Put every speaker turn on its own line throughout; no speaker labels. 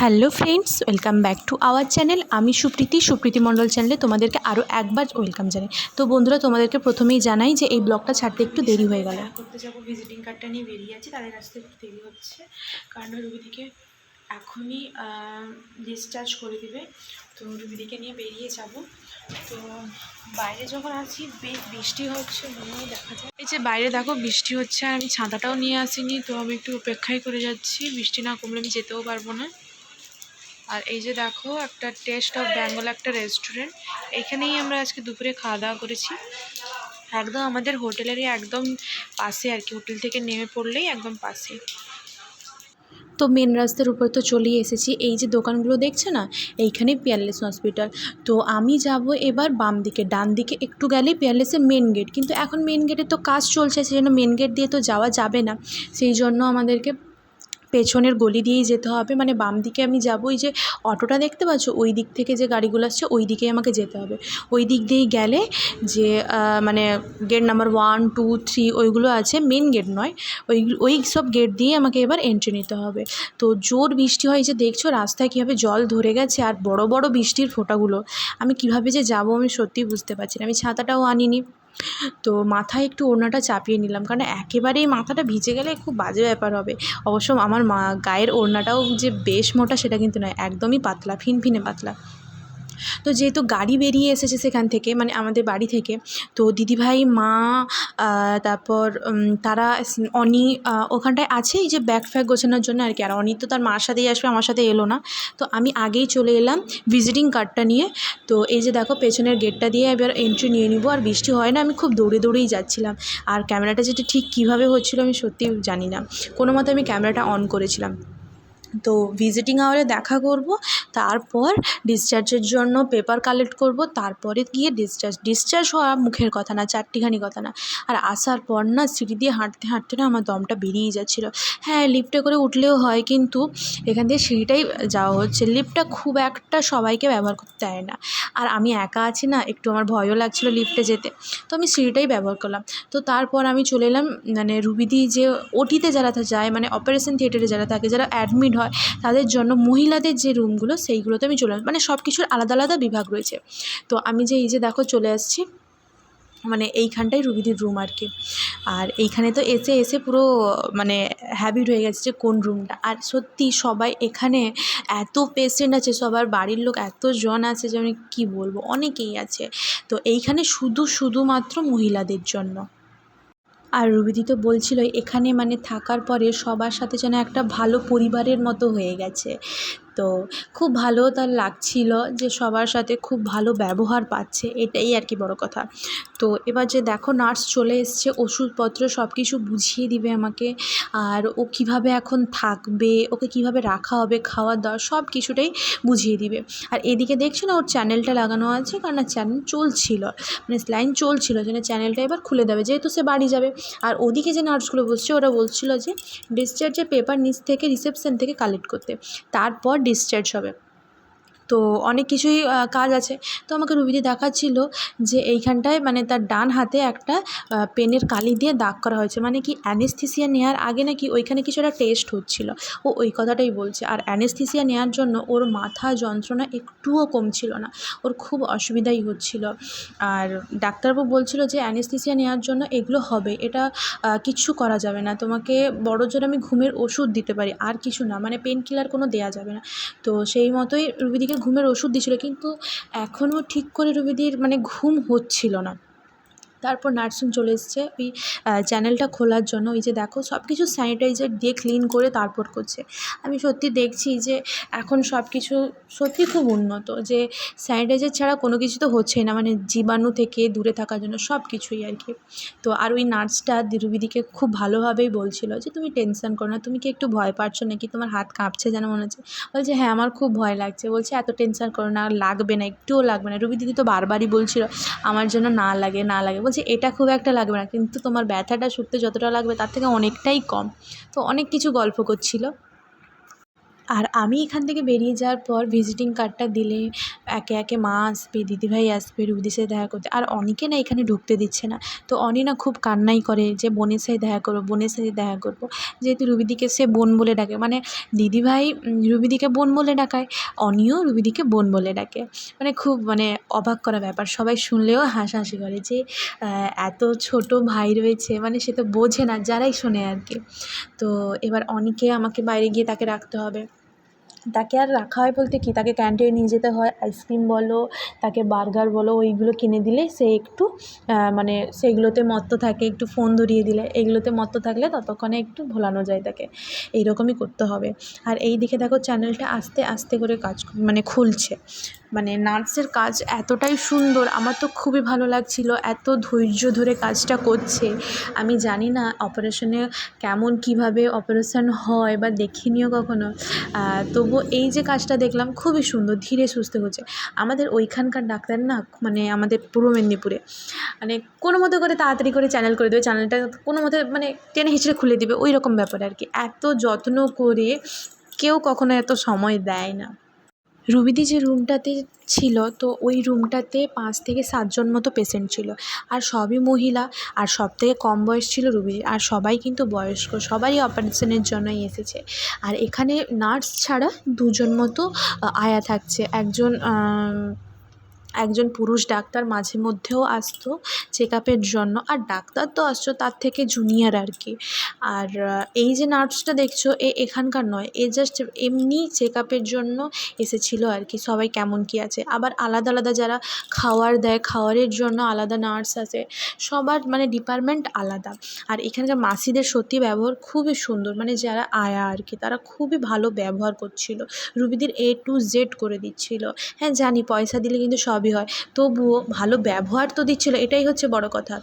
Hello friends, welcome back to our channel. আমি সুপ্রীতি সুপ্রীতি মণ্ডল চ্যানেলে তোমাদেরকে আরও একবার ওয়েলকাম জানাই। তো বন্ধুরা, তোমাদেরকে প্রথমেই জানাই যে এই ব্লগটা ছাড়তে একটু দেরি হয়ে গেল। করতে যাব ভিজিটিং কার্ডটা নিয়ে বেরিয়ে আছি তাদের আসতে একটু দেরি হচ্ছে। কারণ রুবিদিকে এখনই ডিসচার্জ করে দিবে। তো রুবিদিকে নিয়ে বেরিয়ে যাব। তো বাইরে যখন আছি, বেশ বৃষ্টি হচ্ছে মনে দেখা যায়। এই যে বাইরে দেখো, বৃষ্টি হচ্ছে আর আমি ছাতাটাও নিয়ে আসিনি, তো আমি একটু অপেক্ষাই করে যাচ্ছি। বৃষ্টি না কমলে আমি যেতেও পারব না। আর এই যে দেখো, একটা টেস্ট অফ বেঙ্গল একটা রেস্টুরেন্ট এখানেই আমরা আজকে দুপুরে খাওয়া দাওয়া করেছি। একদম আমাদের হোটেলেরই একদম পাশে আর কি, হোটেল থেকে নেমে পড়লেই একদম পাশে। তো মেন রাস্তার উপর তো চলেই এসেছি। এই যে দোকানগুলো দেখছে না এইখানেই পিয়ারলেস হসপিটাল তো আমি যাব এবার বাম দিকে, ডান দিকে একটু গেলেই পিয়ারলেসের মেন গেট কিন্তু এখন মেন গেটে তো কাজ চলছে, সেই জন্য মেন গেট দিয়ে তো যাওয়া যাবে না। সেই জন্য আমাদেরকে পেছনের গলি দিয়েই যেতে হবে। মানে বাম দিকে আমি যাব ওই যে অটোটা দেখতে পাচ্ছ? ওই দিক থেকে যে গাড়িগুলো আসছে, ওই দিকেই আমাকে যেতে হবে। ওই দিক দিয়েই গেলে যে মানে gate number one two three ওইগুলো আছে মেন গেট নয়, ওই ওই সব গেট দিয়ে আমাকে এবার এন্ট্রি নিতে হবে। তো জোর বৃষ্টি হয় যে দেখছ রাস্তায় কীভাবে জল ধরে গেছে আর বড় বড় বৃষ্টির ফোঁটাগুলো, আমি কীভাবে যে যাব আমি সত্যিই বুঝতে পারছি না। আমি ছাতাটাও আনিনি। তো মাথায় একটু ওড়নাটা চাপিয়ে নিলাম। কারণ একেবারেই মাথাটা ভিজে গেলে খুব বাজে ব্যাপার হবে। অবশ্য আমার মা, গায়ের ওড়নাটাও যে বেশ মোটা সেটা কিন্তু নয়, একদমই পাতলা, ফিনফিনে পাতলা। তো যেহেতু গাড়ি বেরিয়ে এসেছে সেখান থেকে মানে আমাদের বাড়ি থেকে, তো দিদিভাই, মা তারপর তারা অনি ওখানটায় আছে এই যে ব্যাগ ফ্যাগ গোছানোর জন্য আর কি। আর অনি তো তার মার সাথেই আসবে, আমার সাথে এলো না। তো আমি আগেই চলে এলাম ভিজিটিং কার্ডটা নিয়ে। তো এই যে দেখো, পেছনের গেটটা দিয়ে এবার এন্ট্রি নিয়ে নিব। আর বৃষ্টি হয় না, আমি খুব দৌড়ে দৌড়েই যাচ্ছিলাম। আর ক্যামেরাটা যেটা ঠিক কীভাবে হচ্ছিল আমি সত্যি জানি না। কোনো মতে আমি ক্যামেরাটা অন করেছিলাম। তো ভিজিটিং আওয়ারে দেখা করব, তারপর ডিসচার্জের জন্য পেপার কালেক্ট করব, তারপরে গিয়ে ডিসচার্জ ডিসচার্জ হওয়া মুখের কথা না, চারটিখানি কথা না। আর আসার পর না সিঁড়ি দিয়ে হাঁটতে হাঁটতে না আমার দমটা বেরিয়ে যাচ্ছিল। হ্যাঁ লিফটে করে উঠলেও হয় কিন্তু এখান দিয়ে সিঁড়িটাই যাওয়া হচ্ছে। লিফটটা খুব একটা সবাইকে ব্যবহার করতে দেয় না। আর আমি একা আছি না, একটু আমার ভয়ও লাগছিল লিফটে যেতে। তো আমি সিঁড়িটাই ব্যবহার করলাম। তো তারপর আমি চলে এলাম মানে রুবিদি যে ওটিতে যারা যায় মানে অপারেশন থিয়েটারে যারা থাকে, যারা অ্যাডমিট হয়। তাদের জন্য মহিলাদের যে রুমগুলো, সেইগুলোতে আমি চলে মানে সব কিছুর আলাদা আলাদা বিভাগ রয়েছে। তো আমি যে এই যে দেখো চলে আসছি মানে এইখানটাই রুবিদির রুম আর কি। আর এইখানে তো এসে এসে পুরো মানে হ্যাবিট হয়ে গেছে যে কোন রুমটা আর সত্যি সবাই এখানে এত পেশেন্ট আছে, সবার বাড়ির লোক এত জন আছে যে আমি কী বলব, অনেকেই আছে। তো এইখানে শুধু, শুধুমাত্র মহিলাদের জন্য। আর রুবিদি তো বলছিল এখানে মানে থাকার পরে সবার সাথে যেন একটা ভালো পরিবারের মতো হয়ে গেছে। তো খুব ভালো তার লাগছিল যে সবার সাথে খুব ভালো ব্যবহার পাচ্ছে, এটাই আর কি বড় কথা। তো এবার যে দেখো নার্স চলে এসছে, ওষুধপত্র সব কিছু বুঝিয়ে দিবে আমাকে, আর ও কীভাবে এখন থাকবে, ওকে কীভাবে রাখা হবে খাওয়া দাওয়া সব কিছুটাই বুঝিয়ে দিবে। আর এদিকে দেখছ না ওর চ্যানেলটা লাগানো আছে? কারণ চ্যানেল চলছিল মানে লাইন চলছিল, যেন চ্যানেলটা এবার খুলে দেবে, যেহেতু সে বাড়ি যাবে। আর ওদিকে যে নার্সগুলো বসছে, ওরা বলছিল যে ডিসচার্জের পেপার নিচ থেকে রিসেপশন থেকে কালেক্ট করতে। তারপর ডিসচার্জ হবে। তো অনেক কিছুই কাজ আছে। তো আমাকে রুবিদি দেখাচ্ছিল যে এইখানটায় মানে তার ডান হাতে একটা পেনের কালি দিয়ে দাগ করা হয়েছে। মানে কি অ্যানেস্থিসিয়া নেওয়ার আগে নাকি ওইখানে কিছু একটা টেস্ট হচ্ছিল। ও ওই কথাটাই বলছে। আর অ্যানেস্থিসিয়া নেওয়ার জন্য ওর মাথা যন্ত্রণা একটুও কমছিল না। ওর খুব অসুবিধাই হচ্ছিল। আর ডাক্তারবাবু বলছিল যে অ্যানেস্থিসিয়া নেওয়ার জন্য এগুলো হবে। এটা কিচ্ছু করা যাবে না। তোমাকে বড় জোর আমি ঘুমের ওষুধ দিতে পারি। আর কিছু না। মানে পেন কিলার কোনো দেওয়া যাবে না। তো সেই মতোই রুবিদিকে ঘুমের ওষুধ দিয়েছিল কিন্তু এখনও ঠিক করে রোগীদের মানে ঘুম হচ্ছিল না। তারপর নার্সিং চলে এসছে। ওই চ্যানেলটা খোলার জন্য। ওই যে দেখো সব কিছু স্যানিটাইজার দিয়ে ক্লিন করে তারপর করছে। আমি সত্যি দেখছি যে, এখন সব কিছু সত্যি খুব উন্নত। যে স্যানিটাইজার ছাড়া কোনো কিছু তো হচ্ছেই না। মানে জীবাণু থেকে দূরে থাকার জন্য সব কিছুই আর কি। তো আর ওই নার্সটা রুবিদিকে খুব ভালোভাবেই বলছিল যে, তুমি টেনশন করো না। তুমি কি একটু ভয় পাচ্ছ নাকি? তোমার হাত কাঁপছে যেন মনে হচ্ছে? বলছে হ্যাঁ আমার খুব ভয় লাগছে। বলছে, এত টেনশন করো না, লাগবে না, একটুও লাগবে না। রুবি দিদি তো বারবারই বলছিল, আমার জন্য না লাগে না লাগে। বলছে, এটা খুব একটা লাগবে না। কিন্তু তোমার ব্যথাটা সত্যি যতটা লাগবে তার থেকে অনেকটাই কম। তো অনেক কিছু গল্প করছিল। আর আমি এখান থেকে বেরিয়ে যাওয়ার পর ভিজিটিং কার্ডটা দিলে একে একে মা আসবে, দিদিভাই আসবে রুবিদির সাথে দেখা করতে। আর অনেকে না এখানে ঢুকতে দিচ্ছে না। তো অনি না খুব কান্নাই করে যে বোনের সাথে দেখা করব, বোনের সাথে দেখা করব। যেহেতু রুবিদিকে সে বোন বলে ডাকে। মানে দিদিভাই রুবিদিকে বোন বলে ডাকায়, অনিও রুবিদিকে বোন বলে ডাকে। মানে খুব মানে অবাক করা ব্যাপার। সবাই শুনলেও হাসাহাসি করে যে এত ছোট ভাই রয়েছে। মানে সে তো বোঝে না, যারাই শোনে আর কি। তো এবার অনেকে আমাকে বাইরে গিয়ে তাকে রাখতে হবে। তাকে আর রাখা হয় বলতে কি? তাকে ক্যান্টিনে নিয়ে যেতে হয় আইসক্রিম বলো, তাকে বার্গার বলো, ওইগুলো কিনে দিলে সে একটু মানে সেইগুলোতে মত্ত থাকে, একটু ফোন ধরিয়ে দিলে এইগুলোতে মত্ত থাকলে ততক্ষণে একটু ভোলানো যায় তাকে। এইরকমই করতে হবে। আর এই দিকে দেখো চ্যানেলটা আস্তে আস্তে করে কাজ মানে খুলছে। মানে নার্সের কাজ এতটাই সুন্দর, আমার তো খুবই ভালো লাগছিল এত ধৈর্য ধরে কাজটা করছে। আমি জানি না অপারেশনে কেমন কীভাবে অপারেশন হয় বা দেখিনি কখনো। তবু এই যে কাজটা দেখলাম খুবই সুন্দর, ধীরে সুস্থে হচ্ছে। আমাদের ওইখানকার ডাক্তার না মানে আমাদের পূর্ব মেদিনীপুরে মানে কোনো মতো করে তাড়াতাড়ি করে চ্যানেল করে দেবে চ্যানেলটা কোনো মতে মানে টেনে হিঁচড়ে খুলে দেবে ওই রকম ব্যাপার আর কি। এত যত্ন করে কেউ কখনো এত সময় দেয় না। রুবিদি যে রুমটাতে ছিল, তো ওই রুমটাতে পাঁচ থেকে সাতজন মতো পেশেন্ট ছিল। আর সবই মহিলা, আর সব থেকে কম বয়স ছিল রুবিদি। আর সবাই কিন্তু বয়স্ক সবাই অপারেশনের জন্যই এসেছে। আর এখানে নার্স ছাড়া দুজন মতো আয়া থাকছে। একজন একজন পুরুষ ডাক্তার মাঝে মধ্যেও আসতো চেক আপের জন্য। আর ডাক্তার তো আসতো তার থেকে জুনিয়র আর কি। আর এই যে নার্সটা দেখছ, এ এখানকার নয়। এ জাস্ট এমনি চেক আপের জন্য এসেছিল আর কি। সবাই কেমন কী আছে? আবার আলাদা আলাদা যারা খাওয়ার দেয়, খাওয়ারের জন্য আলাদা নার্স আছে। সবার মানে ডিপার্টমেন্ট আলাদা। আর এখানকার মাসিদের সত্যি ব্যবহার খুবই সুন্দর। মানে যারা আয়া আর কি, তারা খুবই ভালো ব্যবহার করছিল। রুবিদির এ টু জেড করে দিচ্ছিল। হ্যাঁ জানি, পয়সা দিলে কিন্তু সবই হয়। তবুও ভালো ব্যবহার তো দিচ্ছিল এটাই হচ্ছে বড় কথা।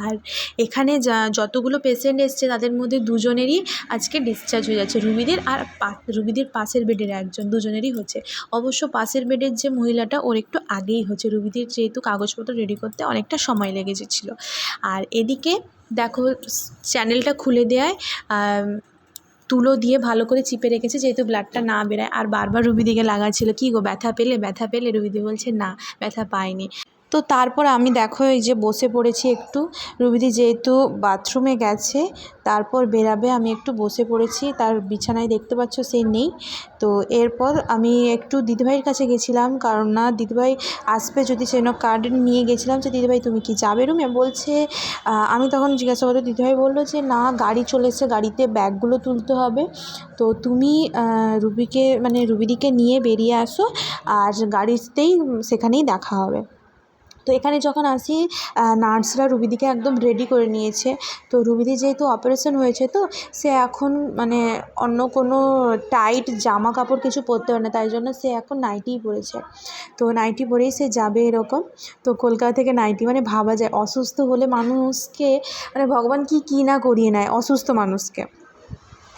আর এখানে যা যতগুলো পেশেন্ট এসছে তাদের মধ্যে দুজনেরই আজকে ডিসচার্জ হয়ে যাচ্ছে। রুবিদের আর রুবিদের পাশের বেডের একজন দুজনেরই হচ্ছে। অবশ্য পাশের বেডের যে মহিলাটা ওর একটু আগেই হচ্ছে। রুবিদের যেহেতু কাগজপত্র রেডি করতে অনেকটা সময় লেগে গেছিল আর এদিকে দেখো চ্যানেলটা খুলে আম, তুলো দিয়ে ভালো করে চিপে রেখেছে, যেহেতু ব্লাডটা না বেরোয়। আর বারবার রুবিদিকে লাগাচ্ছিলো, কী গো, ব্যথা পেলে? ব্যথা পেলে? রুবিদি বলছে, না, ব্যথা পাইনি। তো তারপর আমি দেখো এই যে বসে পড়েছি একটু। রুবিদি যেহেতু বাথরুমে গেছে, তারপর বেরাবে আমি একটু বসে পড়েছি। তার বিছানায় দেখতে পাচ্ছ সে নেই। তো এরপর আমি একটু দিদিভাইয়ের কাছে গেছিলাম, কারণ না, দিদিভাই আসবে যদি সেজন্য কার্ড নিয়ে গেছিলাম যে, দিদিভাই, তুমি কি যাবে রুমে বলছে আমি তখন জিজ্ঞাসা করতে দিদিভাই বলল যে, না, গাড়ি চলে এসেছে, গাড়িতে ব্যাগগুলো তুলতে হবে। তো তুমি রুবিকে মানে রুবিদিকে নিয়ে বেরিয়ে আসো, আর গাড়িতেই সেখানেই দেখা হবে। তো এখানে যখন আসি নার্সরা রুবিদিকে একদম রেডি করে নিয়েছে। তো রুবিদি যেহেতু অপারেশন হয়েছে তো, সে এখন মানে অন্য কোনো টাইট জামা কাপড় কিছু পরতে পারে না, তাই জন্য সে এখন নাইটিই পরেছে। তো নাইটি পরেই সে যাবে এরকম। তো কলকাতা থেকে নাইটি মানে ভাবা যায়, অসুস্থ হলে মানুষকে মানে ভগবান কি কী না করিয়ে নেয়, অসুস্থ মানুষকে।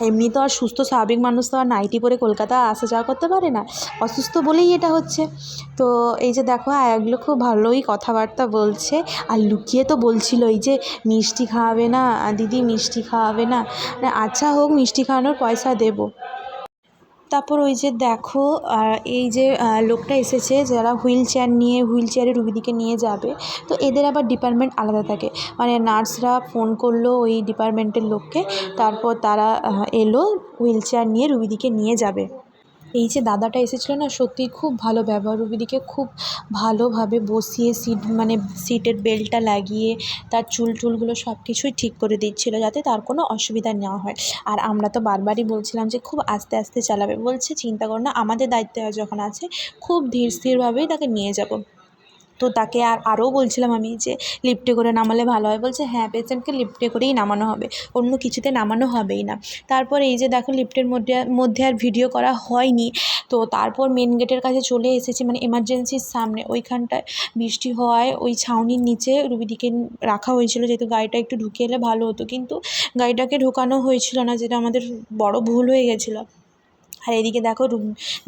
এমনি তো আর সুস্থ, স্বাভাবিক মানুষ তো আর নাইটি পরে কলকাতা আসা যাওয়া করতে পারে না। অসুস্থ বলেই এটা হচ্ছে। তো এই যে দেখো আয়াগুলো খুব ভালোই কথাবার্তা বলছে। আর লুকিয়ে তো বলছিল এই যে মিষ্টি খাওয়াবে না দিদি মিষ্টি খাওয়াবে না। আচ্ছা হোক, মিষ্টি খাওয়ানোর পয়সা দেবো। তারপর ওই যে দেখো এই যে লোকটা এসেছে যারা হুইল চেয়ার নিয়ে, হুইল চেয়ারে রুগীদিকে নিয়ে যাবে, তো এদের আবার ডিপার্টমেন্ট আলাদা থাকে। মানে নার্সরা ফোন করল ওই ডিপার্টমেন্টের লোককে, তারপর তারা এলো হুইল চেয়ার নিয়ে রুগীদিকে নিয়ে যাবে। এই যে দাদাটা এসেছিল না সত্যিই খুব ভালো ব্যবহার রুবিদিকে খুব ভালোভাবে বসিয়ে সিট মানে সিটের বেল্টটা লাগিয়ে তার চুল টুলগুলো সব কিছুই ঠিক করে দিচ্ছিল যাতে তার কোনো অসুবিধা না হয়। আর আমরা তো বারবারই বলছিলাম যে খুব আস্তে আস্তে চালাবে। বলছে, চিন্তা করো না, আমাদের দায়িত্বে যখন আছে, খুব ধীর স্থিরভাবেই তাকে নিয়ে যাব। তো তাকে আর আরও বলছিলাম আমি যে, লিফটে করে নামালে ভালো হয়। বলছে হ্যাঁ পেশেন্টকে লিফটে করেই নামানো হবে, অন্য কিছুতে নামানো হবেই না। তারপর এই যে দেখো লিফটের মধ্যে মধ্যে আর ভিডিও করা হয়নি। তো তারপর মেন গেটের কাছে চলে এসেছি মানে এমার্জেন্সির সামনে। ওইখানটায় বৃষ্টি হওয়ায় ওই ছাউনির নিচে রুবিদিকে রাখা হয়েছিল, যেহেতু গাড়িটা একটু ঢুকে এলে ভালো হতো। কিন্তু গাড়িটাকে ঢোকানো হয়েছিল না, যেটা আমাদের বড় ভুল হয়ে গেছিল। আর এদিকে দেখো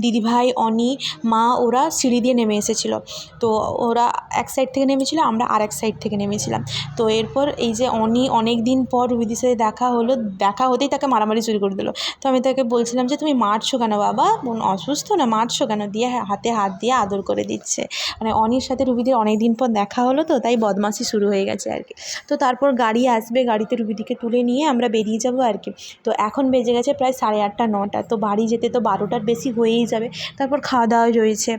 দিদিভাই, অনি, মা, ওরা সিঁড়ি দিয়ে নেমে এসেছিল। তো ওরা এক সাইড থেকে নেমেছিলো, আমরা আর এক সাইড থেকে নেমেছিলাম। তো এরপর এই যে অনি অনেক দিন পর রুবিদির সাথে দেখা হলো, দেখা হতেই তাকে মারামারি শুরু করে দিলো। তো আমি তাকে বলছিলাম যে, তুমি মারছো কেন বাবা? বোন অসুস্থ না? মারছো কেন? দিয়ে হাতে হাত দিয়ে আদর করে দিচ্ছে। মানে অনির সাথে রুবিদির অনেক দিন পর দেখা হলো তো, তাই বদমাশি শুরু হয়ে গেছে আর কি। তো তারপর গাড়ি আসবে, গাড়িতে রুবিদিকে তুলে নিয়ে আমরা বেরিয়ে যাব আর কি। তো এখন বেজে গেছে প্রায় সাড়ে আটটা, নটা। তো বাড়ি যেতে তো বারোটার বেশি হয়েই যাবে। তারপর খাওয়া দাওয়া রয়েছে।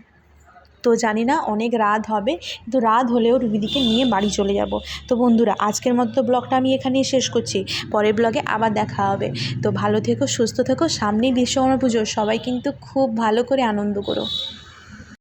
তো জানি না, অনেক রাত হবে। কিন্তু রাত হলেও রুবিদিকে নিয়ে বাড়ি চলে যাব। তো বন্ধুরা, আজকের মতো ব্লগটা আমি এখানেই শেষ করছি। পরের ব্লগে আবার দেখা হবে। তো ভালো থেকো, সুস্থ থেকো, সামনেই বিশ্বকর্মা পুজো। সবাই কিন্তু খুব ভালো করে আনন্দ করো।